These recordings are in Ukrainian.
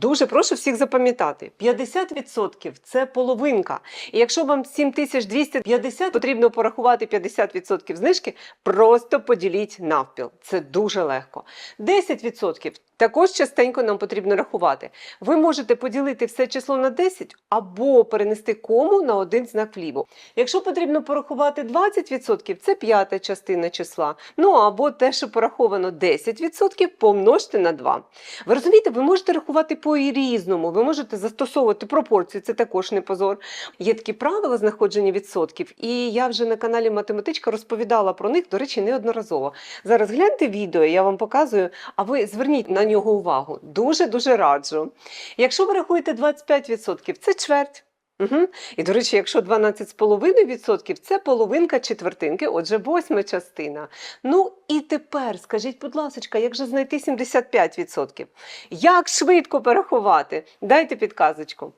Дуже прошу всіх запам'ятати: 50% це половинка. І якщо вам 7250 потрібно порахувати 50% знижки, просто поділіть навпіл. Це дуже легко. 10% також частенько нам потрібно рахувати. Ви можете поділити все число на 10 або перенести кому на один знак вліво. Якщо потрібно порахувати 20%, це п'ята частина числа. Ну або те, що пораховано 10%, помножте на 2. Ви розумієте, ви можете рахувати по-різному, ви можете застосовувати пропорції, це також не позор. Є такі правила знаходження відсотків, і я вже на каналі Математичка розповідала про них, до речі, неодноразово. Зараз гляньте відео, я вам показую, а ви зверніть на нього увагу. Дуже-дуже раджу. Якщо ви рахуєте 25%, це чверть. Угу. І, до речі, якщо 12,5% це половинка четвертинки, отже, восьма частина. Ну і тепер скажіть, будь ласка, як же знайти 75%? Як швидко порахувати? Дайте підказочку.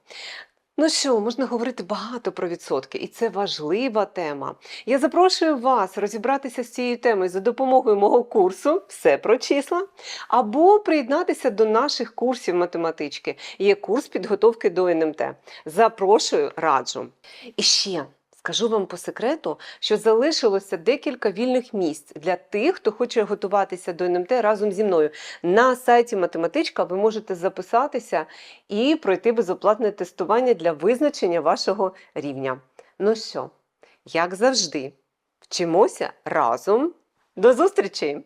Ну що, можна говорити багато про відсотки, і це важлива тема. Я запрошую вас розібратися з цією темою за допомогою мого курсу Все про числа, або приєднатися до наших курсів математички. Є курс підготовки до НМТ. Запрошую, раджу. І ще. Скажу вам по секрету, що залишилося декілька вільних місць для тих, хто хоче готуватися до НМТ разом зі мною. На сайті Математичка ви можете записатися і пройти безоплатне тестування для визначення вашого рівня. Ну що, як завжди, вчимося разом. До зустрічі!